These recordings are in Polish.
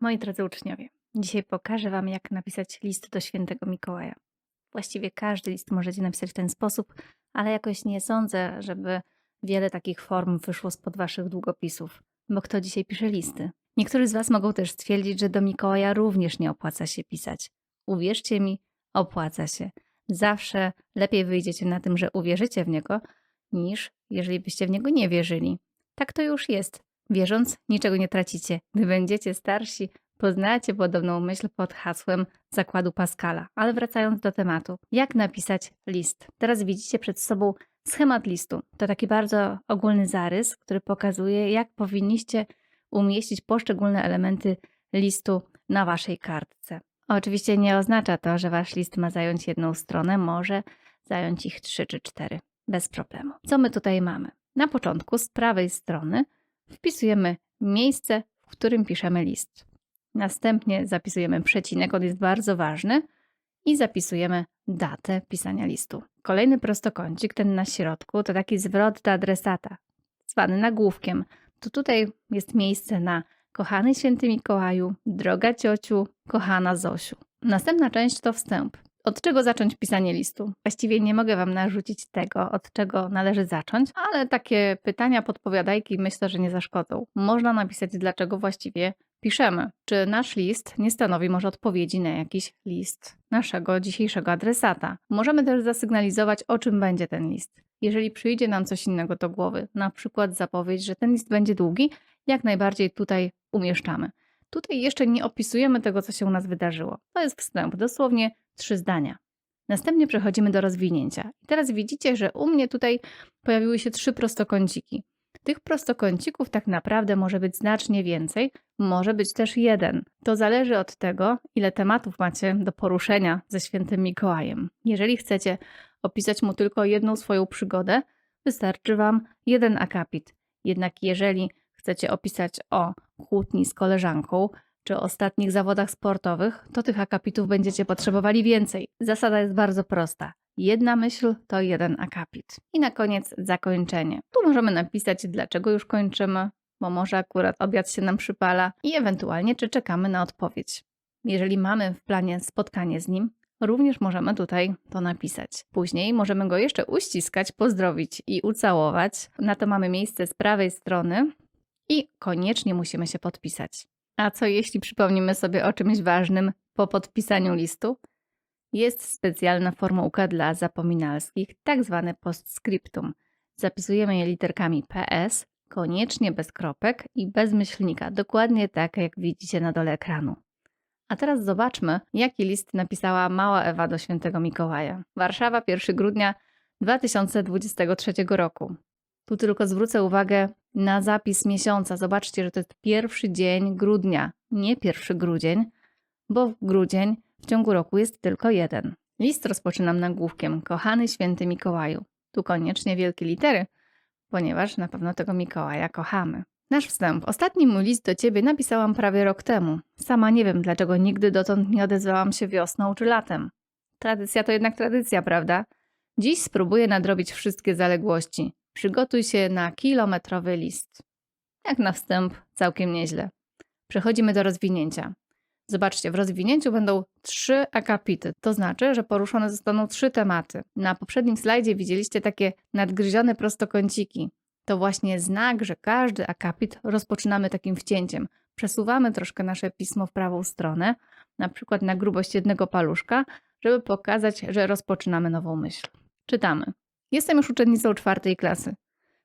Moi drodzy uczniowie, dzisiaj pokażę Wam, jak napisać list do świętego Mikołaja. Właściwie każdy list możecie napisać w ten sposób, ale jakoś nie sądzę, żeby wiele takich form wyszło spod Waszych długopisów. Bo kto dzisiaj pisze listy? Niektórzy z Was mogą też stwierdzić, że do Mikołaja również nie opłaca się pisać. Uwierzcie mi, opłaca się. Zawsze lepiej wyjdziecie na tym, że uwierzycie w niego, niż jeżeli byście w niego nie wierzyli. Tak to już jest. Wierząc, niczego nie tracicie. Gdy będziecie starsi, poznacie podobną myśl pod hasłem zakładu Pascala. Ale wracając do tematu, jak napisać list? Teraz widzicie przed sobą schemat listu. To taki bardzo ogólny zarys, który pokazuje, jak powinniście umieścić poszczególne elementy listu na waszej kartce. Oczywiście nie oznacza to, że wasz list ma zająć jedną stronę, może zająć ich trzy czy cztery. Bez problemu. Co my tutaj mamy? Na początku z prawej strony wpisujemy miejsce, w którym piszemy list. Następnie zapisujemy przecinek, on jest bardzo ważny, i zapisujemy datę pisania listu. Kolejny prostokącik, ten na środku, to taki zwrot do adresata, zwany nagłówkiem. To tutaj jest miejsce na kochany święty Mikołaju, droga ciociu, kochana Zosiu. Następna część to wstęp. Od czego zacząć pisanie listu? Właściwie nie mogę Wam narzucić tego, od czego należy zacząć, ale takie pytania, podpowiadajki myślę, że nie zaszkodzą. Można napisać, dlaczego właściwie piszemy. Czy nasz list nie stanowi może odpowiedzi na jakiś list naszego dzisiejszego adresata? Możemy też zasygnalizować, o czym będzie ten list. Jeżeli przyjdzie nam coś innego do głowy, na przykład zapowiedź, że ten list będzie długi, jak najbardziej tutaj umieszczamy. Tutaj jeszcze nie opisujemy tego, co się u nas wydarzyło. To jest wstęp, dosłownie trzy zdania. Następnie przechodzimy do rozwinięcia. I teraz widzicie, że u mnie tutaj pojawiły się trzy prostokąciki. Tych prostokącików tak naprawdę może być znacznie więcej, może być też jeden. To zależy od tego, ile tematów macie do poruszenia ze świętym Mikołajem. Jeżeli chcecie opisać mu tylko jedną swoją przygodę, wystarczy Wam jeden akapit. Jednak jeżeli chcecie opisać o kłótni z koleżanką, czy ostatnich zawodach sportowych, to tych akapitów będziecie potrzebowali więcej. Zasada jest bardzo prosta. Jedna myśl to jeden akapit. I na koniec zakończenie. Tu możemy napisać, dlaczego już kończymy, bo może akurat obiad się nam przypala i ewentualnie, czy czekamy na odpowiedź. Jeżeli mamy w planie spotkanie z nim, również możemy tutaj to napisać. Później możemy go jeszcze uściskać, pozdrowić i ucałować. Na to mamy miejsce z prawej strony i koniecznie musimy się podpisać. A co jeśli przypomnimy sobie o czymś ważnym po podpisaniu listu? Jest specjalna formułka dla zapominalskich, tak zwane postscriptum. Zapisujemy je literkami PS, koniecznie bez kropek i bez myślnika, dokładnie tak jak widzicie na dole ekranu. A teraz zobaczmy, jaki list napisała mała Ewa do świętego Mikołaja. Warszawa, 1 grudnia 2023 roku. Tu tylko zwrócę uwagę na zapis miesiąca. Zobaczcie, że to jest pierwszy dzień grudnia, nie pierwszy grudzień, bo grudzień w ciągu roku jest tylko jeden. List rozpoczynam nagłówkiem Kochany święty Mikołaju. Tu koniecznie wielkie litery, ponieważ na pewno tego Mikołaja kochamy. Nasz wstęp. Ostatni mój list do ciebie napisałam prawie rok temu. Sama nie wiem, dlaczego nigdy dotąd nie odezwałam się wiosną czy latem. Tradycja to jednak tradycja, prawda? Dziś spróbuję nadrobić wszystkie zaległości. Przygotuj się na kilometrowy list. Jak na wstęp, całkiem nieźle. Przechodzimy do rozwinięcia. Zobaczcie, w rozwinięciu będą trzy akapity, to znaczy, że poruszone zostaną trzy tematy. Na poprzednim slajdzie widzieliście takie nadgryzione prostokąciki. To właśnie znak, że każdy akapit rozpoczynamy takim wcięciem. Przesuwamy troszkę nasze pismo w prawą stronę, na przykład na grubość jednego paluszka, żeby pokazać, że rozpoczynamy nową myśl. Czytamy. Jestem już uczennicą czwartej klasy.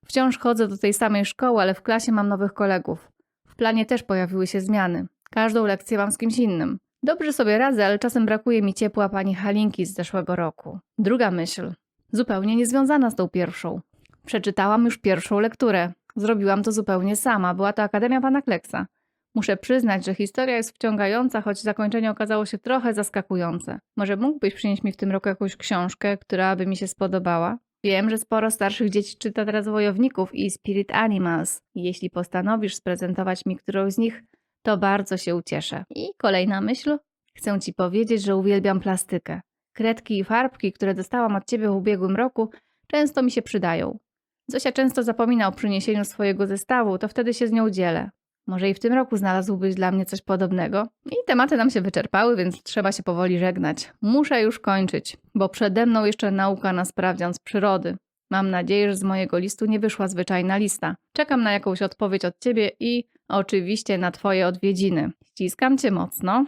Wciąż chodzę do tej samej szkoły, ale w klasie mam nowych kolegów. W planie też pojawiły się zmiany. Każdą lekcję mam z kimś innym. Dobrze sobie radzę, ale czasem brakuje mi ciepła pani Halinki z zeszłego roku. Druga myśl, zupełnie niezwiązana z tą pierwszą. Przeczytałam już pierwszą lekturę. Zrobiłam to zupełnie sama. Była to Akademia Pana Kleksa. Muszę przyznać, że historia jest wciągająca, choć zakończenie okazało się trochę zaskakujące. Może mógłbyś przynieść mi w tym roku jakąś książkę, która by mi się spodobała? Wiem, że sporo starszych dzieci czyta teraz Wojowników i Spirit Animals. Jeśli postanowisz sprezentować mi którąś z nich, to bardzo się ucieszę. I kolejna myśl. Chcę ci powiedzieć, że uwielbiam plastykę. Kredki i farbki, które dostałam od ciebie w ubiegłym roku, często mi się przydają. Zosia często zapomina o przyniesieniu swojego zestawu, to wtedy się z nią dzielę. Może i w tym roku znalazłbyś dla mnie coś podobnego. I tematy nam się wyczerpały, więc trzeba się powoli żegnać. Muszę już kończyć, bo przede mną jeszcze nauka na sprawdzian z przyrody. Mam nadzieję, że z mojego listu nie wyszła zwyczajna lista. Czekam na jakąś odpowiedź od ciebie i oczywiście na twoje odwiedziny. Ściskam cię mocno.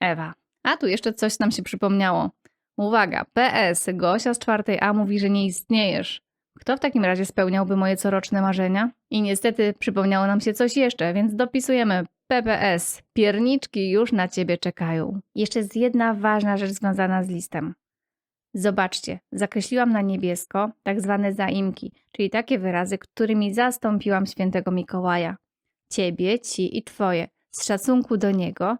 Ewa. A tu jeszcze coś nam się przypomniało. Uwaga, PS, Gosia z czwartej A mówi, że nie istniejesz. Kto w takim razie spełniałby moje coroczne marzenia? I niestety przypomniało nam się coś jeszcze, więc dopisujemy PPS. Pierniczki już na ciebie czekają. Jeszcze jest jedna ważna rzecz związana z listem. Zobaczcie, zakreśliłam na niebiesko tak zwane zaimki, czyli takie wyrazy, którymi zastąpiłam świętego Mikołaja. Ciebie, ci i twoje. Z szacunku do niego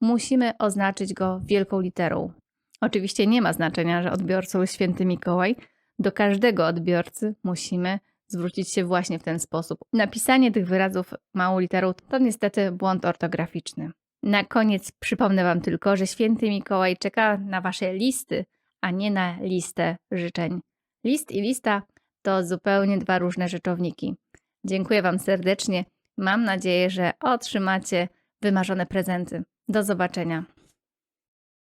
musimy oznaczyć go wielką literą. Oczywiście nie ma znaczenia, że odbiorcą jest święty Mikołaj. Do każdego odbiorcy musimy zwrócić się właśnie w ten sposób. Napisanie tych wyrazów małą literą to niestety błąd ortograficzny. Na koniec przypomnę Wam tylko, że święty Mikołaj czeka na Wasze listy, a nie na listę życzeń. List i lista to zupełnie dwa różne rzeczowniki. Dziękuję Wam serdecznie. Mam nadzieję, że otrzymacie wymarzone prezenty. Do zobaczenia.